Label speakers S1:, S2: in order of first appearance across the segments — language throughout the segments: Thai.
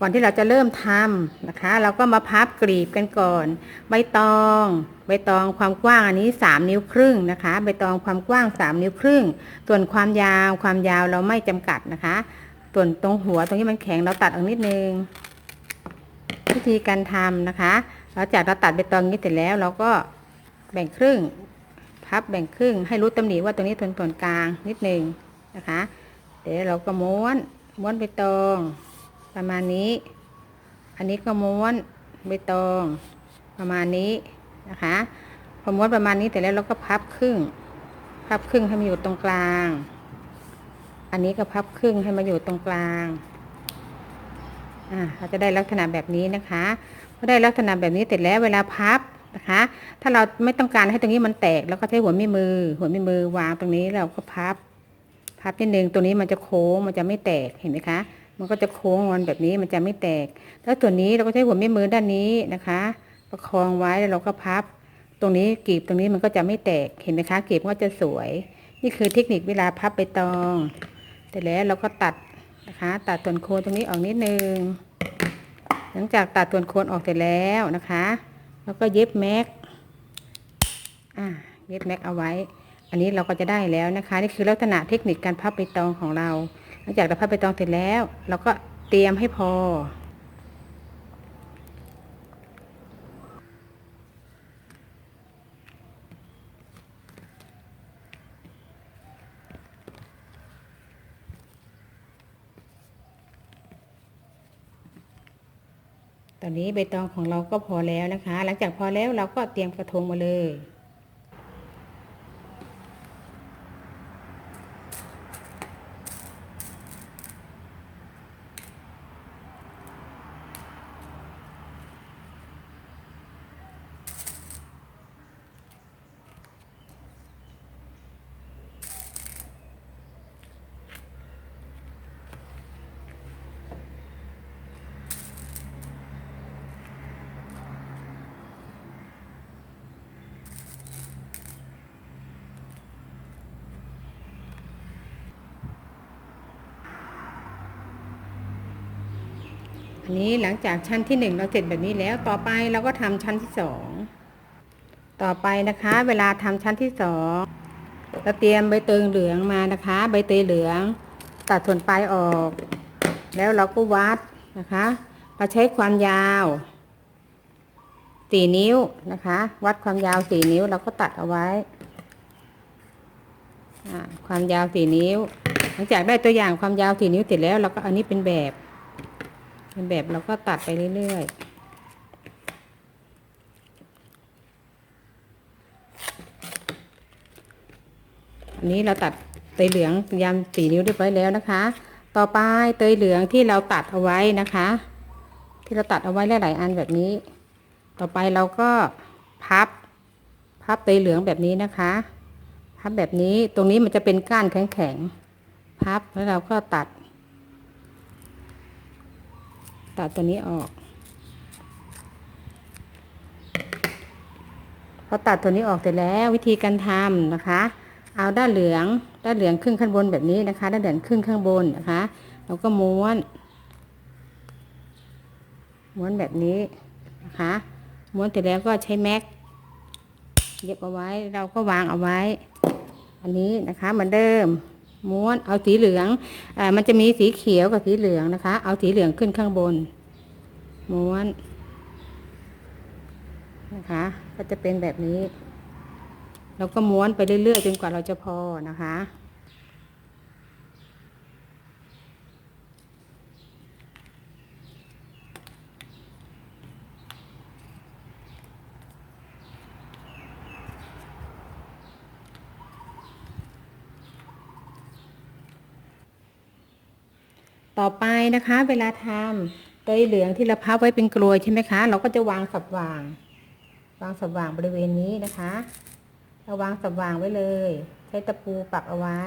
S1: ก่อนที่เราจะเริ่มทำนะคะ เราก็มาพับกรีบกันก่อน ใบตอง ใบตองความกว้างอันนี้ 3 นิ้วครึ่งนะคะ ใบตองความกว้าง 3 นิ้วครึ่ง ส่วนความยาวความยาวเราไม่จำกัดนะคะ ส่วนตรงหัวตรงนี้มันแข็งเราตัดออกนิดนึงวิธีการทำนะคะหลังจากเราตัดใบตองนี้เสร็จแล้ว เราก็แบ่งครึ่ง พับแบ่งครึ่ง ให้รู้ตำหนิว่าตรงนี้ส่วนส่วนกลางนิดนึงนะคะ เดี๋ยวเราก็ม้วนม้วนใบตอง ประมาณนี้ อันนี้ก็ม้วนใบตองประมาณนี้นะคะพอม้วนประมาณนี้แต่แล้วเราก็พับครึ่ง พับครึ่งให้มันอยู่ตรงกลาง อันนี้ก็พับครึ่งให้มาอยู่ตรงกลาง อ่าเราจะได้ลักษณะแบบนี้นะคะพอได้ลักษณะแบบนี้เสร็จแล้วเวลาพับนะคะ ถ้าเราไม่ต้องการให้ตรงนี้มันแตกแล้วก็ใช้หัวแม่มือ หัวแม่มือวางตรงนี้เราก็พับ พับนิดนึงตรงนี้มันจะโค้งมันจะไม่แตกเห็นไหมคะ มันก็จะโค้งงอนแบบนี้มันจะไม่แตก แล้วตัวนนี้เราก็ใช้หัวแม่มือด้านนี้นะคะ ประคองไว้แล้วเราก็พับ ตรงนี้กรีบตรงนี้มันก็จะไม่แตก เห็นไหมคะกรีบก็จะสวย นี่คือเทคนิคเวลาพับใบตองแต่แล้วเราก็ตัดนะคะ ตัดส่วนโคนตรงนี้ออกนิดนึง หลังจากตัดส่วนโคนออกเสร็จแล้วนะคะ แล้วก็เย็บแม็กอ่าเย็บแม็กเอาไว้ อันนี้เราก็จะได้แล้วนะคะ นี่คือลักษณะเทคนิคการพับใบตองของเรา ลังจากเราพับใบตองเสร็จแล้ว เราก็เตรียมให้พอ ตอนนี้ใบตองของเราก็พอแล้วนะคะ หลังจากพอแล้วเราก็เตรียมกระทงมาเลย อันนี้หลังจากชั้นที่หนึ่งเราเสร็จแบบนี้แล้วต่อไปเราก็ทำชั้นที่สองต่อไปนะคะ เวลาทำชั้นที่สองเราเตรียมใบเตยเหลืองมานะคะ ใบเตยเหลือง ตัดส่วนปลายออก แล้วเราก็วัดนะคะเราใช้ความยาวสี่นิ้วนะคะ วัดความยาวสี่นิ้วเราก็ตัดเอาไว้ ความยาวสี่นิ้ว หลังจากได้ตัวอย่างความยาวสี่นิ้วเสร็จแล้วเราก็เอานี้เป็นแบบ เป็นแบบเราก็ตัดไปเรื่อยๆอันนี้เราตัดเตยเหลืองยามสีนิ้วเรียบร้อยแล้วนะคะ ต่อไปเตยเหลืองที่เราตัดเอาไว้นะคะ ที่เราตัดเอาไว้หลายๆอันแบบนี้ ต่อไปเราก็พับ พับเตยเหลืองแบบนี้นะคะ พับแบบนี้ตรงนี้มันจะเป็นก้านแข็งๆพับแล้วเราก็ตัด ตัดตัวนี้ออก พอตัดตัวนี้ออกเสร็จแล้ววิธีการทำนะคะ เอาด้านเหลืองด้านเหลืองครึ่งข้างบนแบบนี้นะคะ ด้านเหลืองครึ่งข้างบนนะคะเราก็ม้วน ม้วนแบบนี้นะคะ ม้วนเสร็จแล้วก็ใช้แม็กเย็บเอาไว้เราก็วางเอาไว้ อันนี้นะคะเหมือนเดิม ม้วนเอาสีเหลืองอ่ามันจะมีสีเขียวกับสีเหลืองนะคะ เอาสีเหลืองขึ้นข้างบน ม้วนนะคะ ก็จะเป็นแบบนี้ แล้วก็ม้วนไปเรื่อยๆจนกว่าเราจะพอนะคะ ต่อไปนะคะเวลาทำเตยเหลืองที่เราพับไว้เป็นกลวยใช่ไหมคะ เราก็จะวางสับวาง วางสับวางบริเวณนี้นะคะเราวางสับวางไว้เลย ใช้ตะปูปักเอาไว้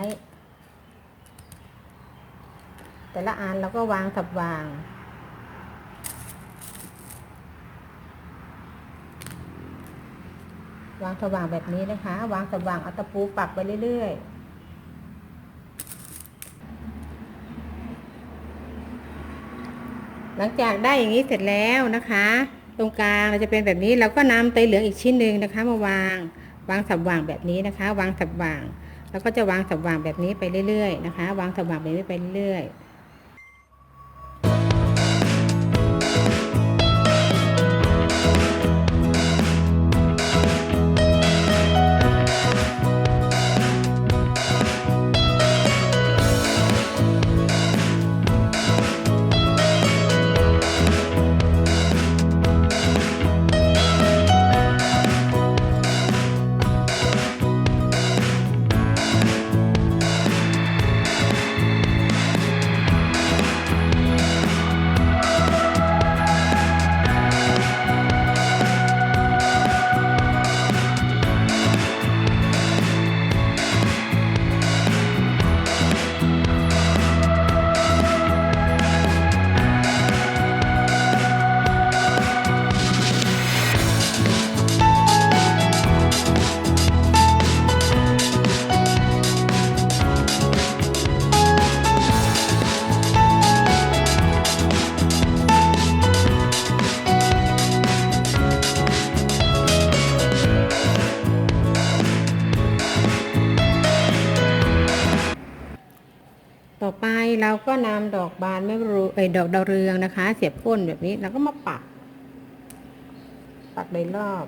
S1: แต่ละอันเราก็วางสับวางวางสว่างแบบนี้นะคะ วางสว่างเอาตะปูปักไปเรื่อยๆ หลังจากได้อย่างนี้เสร็จแล้วนะคะ ตรงกลางเราจะเป็นแบบนี้เราก็นำเตยเหลืองอีกชิ้นหนึ่งนะคะ มาวาง วางสับวางแบบนี้นะคะ วางสับวาง แล้วก็จะวางสับวางแบบนี้ไปเรื่อยๆนะคะ วางสับวางแบบนี้ไปเรื่อยๆ เราก็นำดอกบานไม่รู้ไอ้ดอกดาวเรืองนะคะ เสียบก้นแบบนี้แล้วก็มาปัก ปักโดยรอบ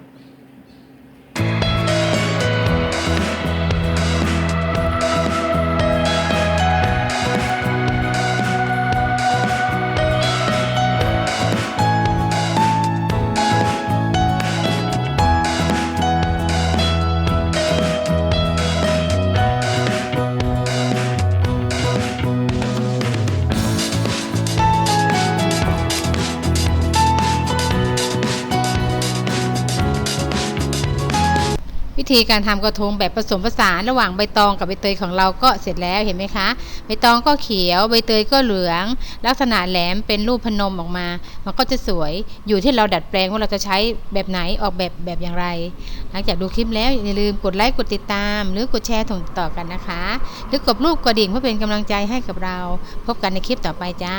S1: ธีการทำกระทงแบบผสมผสานระหว่างใบตองกับใบเตยของเราก็เสร็จแล้วเห็นไหมคะ ใบตองก็เขียว ใบเตยก็เหลือง ลักษณะแหลมเป็นรูปพนมออกมา มันก็จะสวยอยู่ที่เราดัดแปลงว่าเราจะใช้แบบไหนออกแบบแบบอย่างไร หลังจากดูคลิปแล้วอย่าลืมกดไลค์กดติดตาม หรือกดแชร์ส่งต่อกันนะคะ หรือกดรูปกระดิ่งเพื่อเป็นกำลังใจให้กับเรา พบกันในคลิปต่อไปจ้า